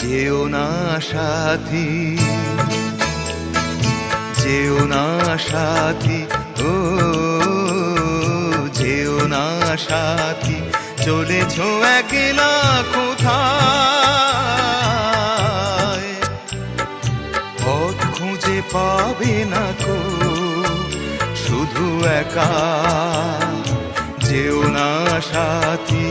যেও না সাথী, যেও না সাথী, ও, যেও না সাথী, চলেছ একলা কোথায়? পথ খুঁজে পাবে না কো, শুধু একা, যেও না সাথী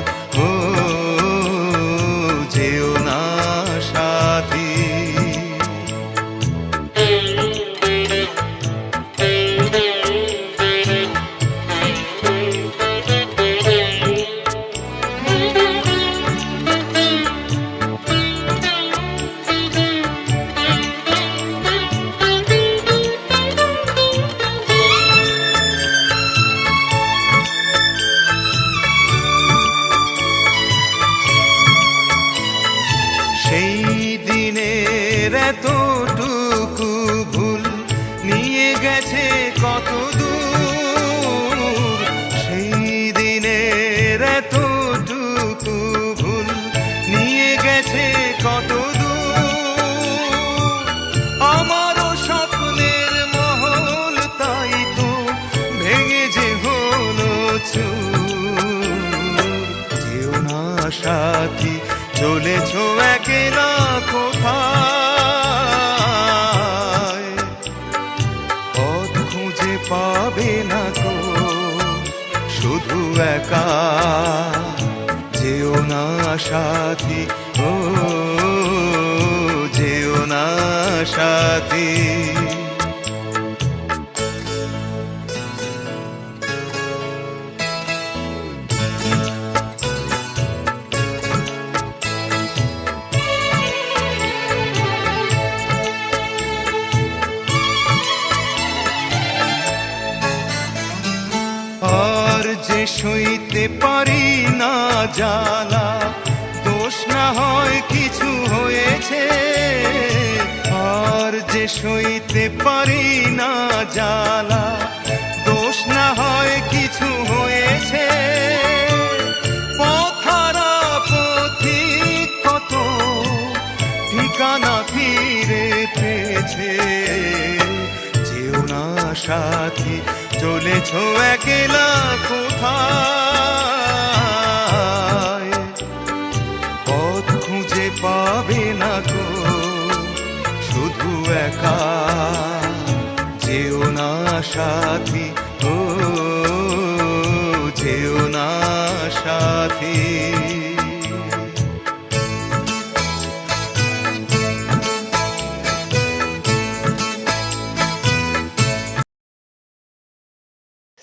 দিনের এতটুকু ভুল, নিয়ে গেছে কত দূর। সেই দিনের এতটুকু ভুল, নিয়ে গেছে কত আমারও তাই চলেছ একলা পাবে না কো শুধু একা যেও না সাথী ও যেও না সাথী। সইতে পারি না জ্বালা। দোষ না হয় কিছু হয়েছে। আর যে সইতে পারি না জ্বালা, দোষ না হয় কিছু হয়েছে। কত, ঠিকানা ফিরে পেয়েছে। যেও না সাথী, চলেছ একলা কোথায়? পথ খুঁজে পাবে না তো শুধু একা যেও না সাথী